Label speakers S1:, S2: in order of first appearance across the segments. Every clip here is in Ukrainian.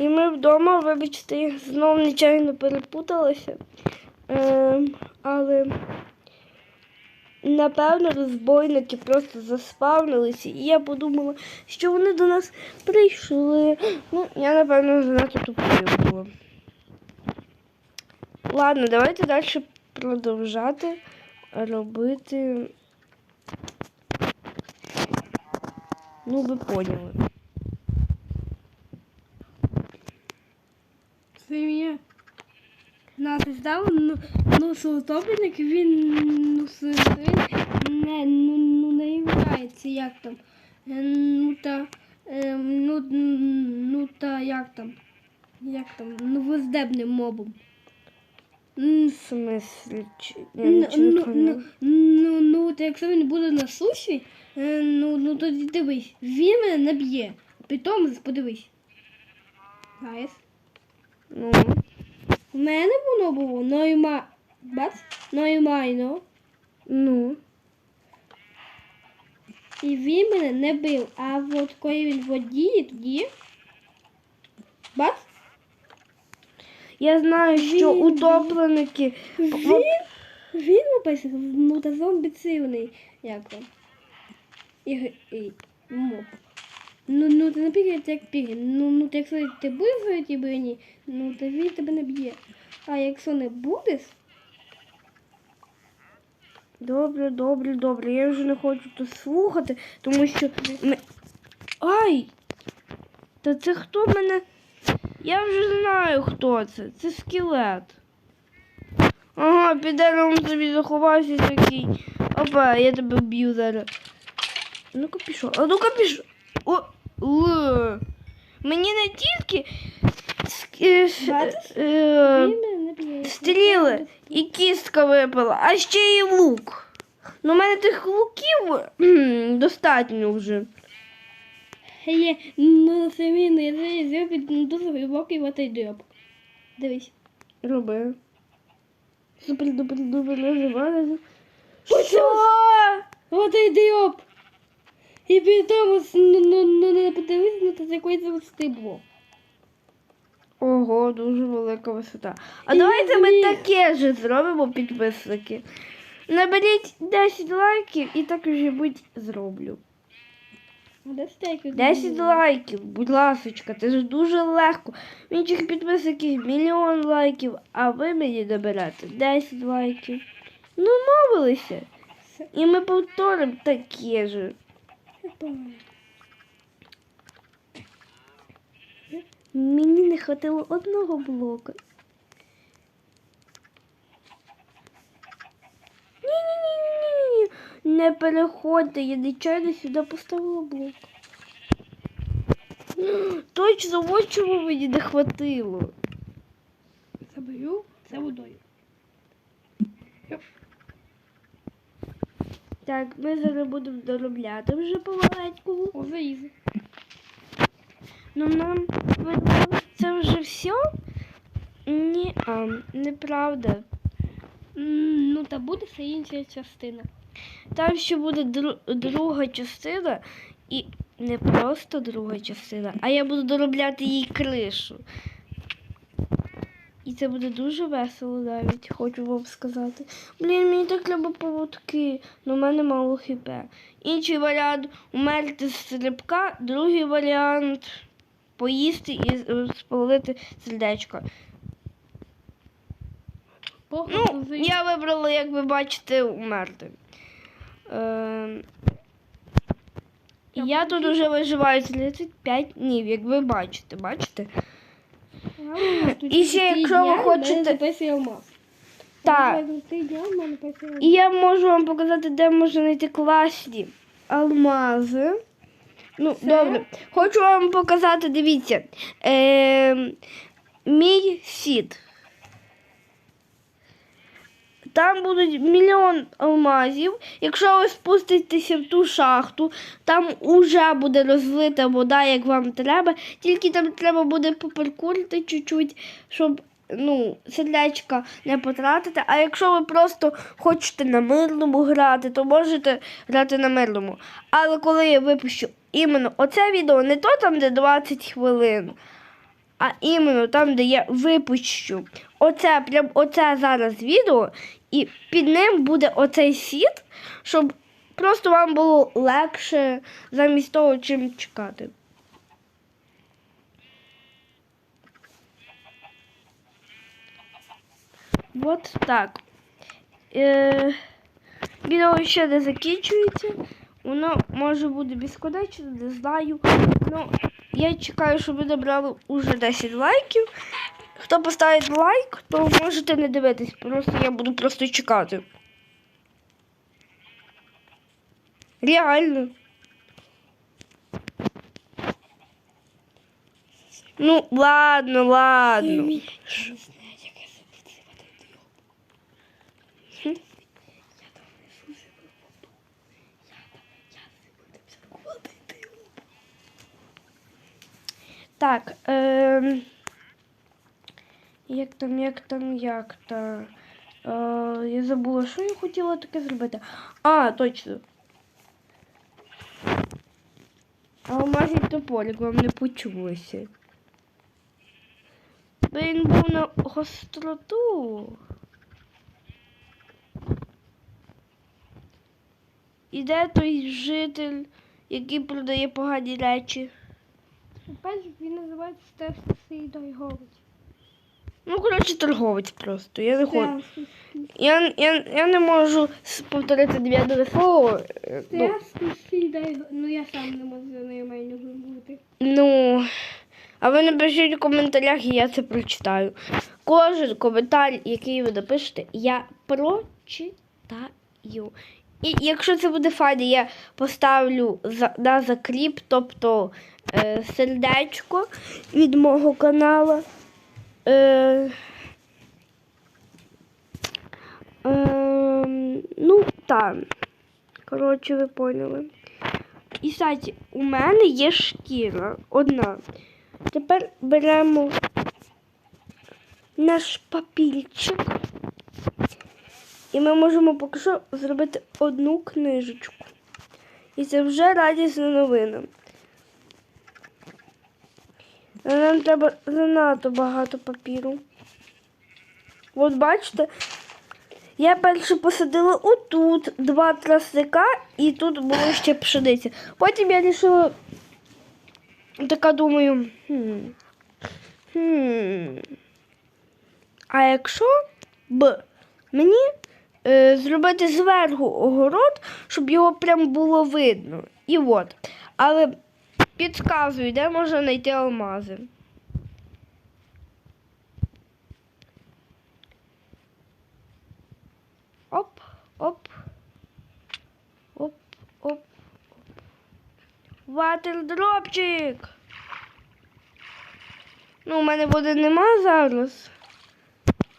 S1: І ми вдома, вибачте, знов нечайно перепуталася. Ем, але напевно розбойники просто заспавнилися, і я подумала, що вони до нас прийшли. Ну, я, напевно, занадто тупою була. Ладно, давайте далі продовжати робити. Ну, ви поняли.
S2: Це. Нас здав, ну, ну, солотопник, він, ну, він не, ну, ну, не являється, як там, е, ну, та, е, ну, ну, та, як там, як там, ну, виздебним мобом.
S1: В смислі, чи-
S2: Ну, ну, ну, ну, ну, от якщо він буде на суші, е, ну, ну тоді дивись, він мене не б'є. Притом, подивись. Знаєш?
S1: Ну,
S2: У мене воно було нойма... Бац? Ноймайно.
S1: ну.
S2: І він мене не бив. А от коли він в воді, тоді. Бац?
S1: Я знаю, що
S2: Він-
S1: утопленики.
S2: Він, він написав, ну та зомбіцивний, як там. І, і моб. Ну, ну ти не пігай, як пігай. Ну, ну, ти якщо ти будеш в цій броні, ну то він тебе не б'є. А якщо не будеш,
S1: Добре, добре, добре. Я вже не хочу тут слухати, тому що. Ай! Та це хто мене. Я вже знаю, хто це. Це скелет. Ага, під деревом собі заховався такий. Опа, я тебе вб'ю зараз. Ну-ка пішов. А ну-ка пішов. О! О! Мені не тільки е, е,
S2: б'є.
S1: стріли і кістка випала, а ще й лук. Ну, у мене тих луків достатньо вже.
S2: Є, ну самі не зробив під дуже глибокий ватайдроп. Дивись.
S1: Роби. Супер, дупер, дупер, називали.
S2: Що?
S1: Що?
S2: І ну не подивись, ну це якось завести було.
S1: Ого, дуже велика висота. А
S2: І
S1: давайте ми
S2: ні.
S1: таке ж зробимо, підписники. Наберіть 10 лайків і так вже будь зроблю.
S2: Де
S1: 10 лайків, будь ласочка, це ж дуже легко. В інших підписників мільйон лайків, а ви мені наберете 10 лайків. Ну, мовилися. І ми повторимо таке ж. Мені не хватило одного блока. Ні-ні-ні-ні-ні. Не переходьте, я нечайно сюди поставила блок. Точно, ось чого мені не хватило.
S2: Забою це водою.
S1: Так, ми зараз будемо доробляти вже помаленьку.
S2: Уже ізі.
S1: Ну нам це вже все? Ні, а, неправда.
S2: Ну та буде ще інша частина.
S1: Там ще буде дру- друга частина, і не просто друга частина, а я буду доробляти їй кришу. І це буде дуже весело навіть, хочу вам сказати. Блін, мені так треба поводки, але в мене мало хп. Інший варіант умерти з стрибка, другий варіант поїсти і е, спалити сердечко. Ну, я вибрала, як ви бачите, умерти. Ем, я тут вже виживаю 35 днів, як ви бачите, бачите? І ще, якщо ви хочете- Так. І я можу вам показати, де можна знайти класні алмази. Ну,
S2: Це?
S1: добре. Хочу вам показати, дивіться. Е, мій сід. Там будуть мільйон алмазів. Якщо ви спуститеся в ту шахту, там уже буде розлита вода, як вам треба. Тільки там треба буде попаркурити чуть-чуть, щоб ну, сердечка не потратити. А якщо ви просто хочете на мирному грати, то можете грати на мирному. Але коли я випущу іменно оце відео, не то там, де 20 хвилин, а іменно там, де я випущу оце, прям оце зараз відео, і під ним буде оцей сіт, щоб просто вам було легше замість того, чим чекати. От так. Е, відео ще не закінчується. Воно може бути безконечно, не знаю. Ну, я чекаю, щоб ви набрали уже 10 лайків. Хто поставить лайк, то можете не дивитись. Просто я буду просто чекати. Реально. Ну, ладно, ладно. Так. Е, як там, як там, як там. Е, я забула, що я хотіла таке зробити. А, точно. Алмазний топорик вам не почулося. Він був на гостроту. І де той житель, який продає погані речі?
S2: Опять він називається Стеф Сейдайгович.
S1: Ну, коротше, торговець просто. Я не хочу. Я, я, я не можу повторити дев'яте слово. Ну.
S2: Ну я сам не можу за нею маю бути.
S1: ну, а ви напишіть у коментарях, і я це прочитаю. Кожен коментар, який ви напишете, я прочитаю. І якщо це буде файно, я поставлю за, на закріп, тобто е, сердечко від мого каналу. Е, е, ну, так. Коротше, ви поняли. І кстати, у мене є шкіра одна. Тепер беремо наш папірчик. І ми можемо поки що зробити одну книжечку. І це вже радісна новина. Нам треба занадто багато папіру. От бачите, я перше посадила отут два тростника і тут було ще пшениця. Потім я вирішила, така думаю, хм, хм, а якщо б мені е, зробити зверху огород, щоб його прям було видно. І от. Але підказую, де можна знайти алмази. Оп, оп. Оп, оп. Ватердропчик. Ну, у мене води нема зараз.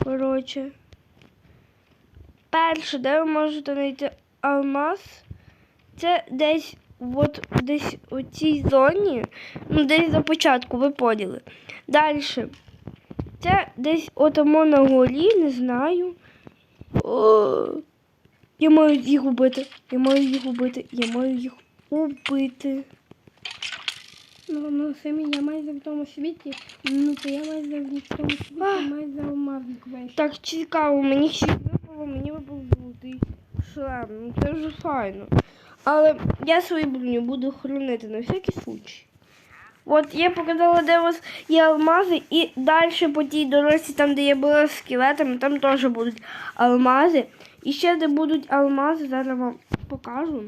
S1: Коротше. Перше, де ви можете знайти алмаз, це десь от десь у цій зоні, ну десь за початку, ви поняли. Далі. Це десь отамо на горі, не знаю. О, я маю їх убити. Я маю їх убити. Я маю їх убити.
S2: Ну, ну самі я майже в тому світі. Ну то я майже в тому світі, майже алмазник весь.
S1: Так цікаво, мені ще випало, мені випав золотий шлем. Ну це вже файно. Але я свою броню буду хранити на всякий случай. От я показала, де у вас є алмази, і далі по тій дорозі, там, де я була з скелетами, там теж будуть алмази. І ще де будуть алмази, зараз вам покажу.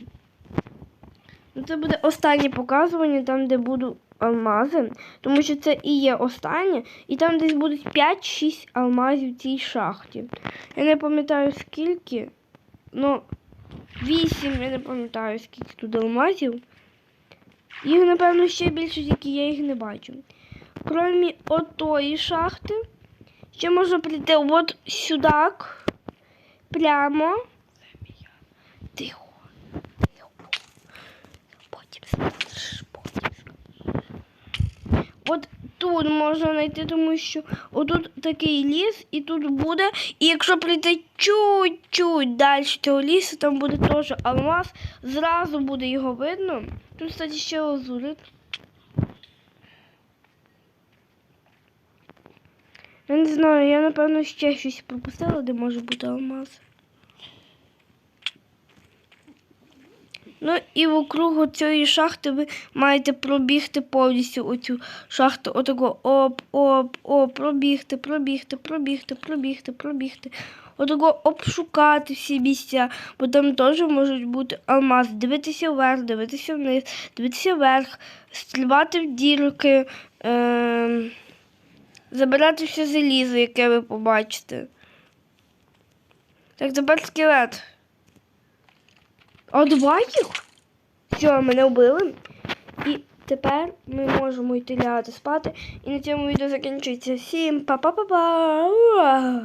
S1: Ну, це буде останнє показування, там, де будуть алмази, тому що це і є останнє, і там десь будуть 5-6 алмазів в цій шахті. Я не пам'ятаю скільки, ну 8, я не пам'ятаю, скільки тут алмазів. Їх, напевно, ще більше, тільки я їх не бачу. Крім отої шахти, ще можна прийти от сюди, прямо. Тихо. Тихо. Потім скажеш, потім. От тут можна знайти, тому що отут такий ліс, і тут буде. І якщо прийти чуть-чуть далі цього лісу, там буде теж алмаз, зразу буде його видно. Тут, кстати, ще лазурит. Я не знаю, я напевно ще щось пропустила, де може бути алмаз. Ну і вокруг цієї шахти ви маєте пробігти повністю оцю шахту. Отако оп, оп, оп, пробігти, пробігти, пробігти, пробігти, пробігти. Отако обшукати всі місця, бо там теж можуть бути алмази. Дивитися вверх, дивитися вниз, дивитися вверх, стрибати в дірки, е- забирати все залізо, яке ви побачите. Так, тепер скелет. А два їх? Все, мене вбили. І тепер ми можемо йти лягати спати. І на цьому відео закінчується. Всім па-па-па-па!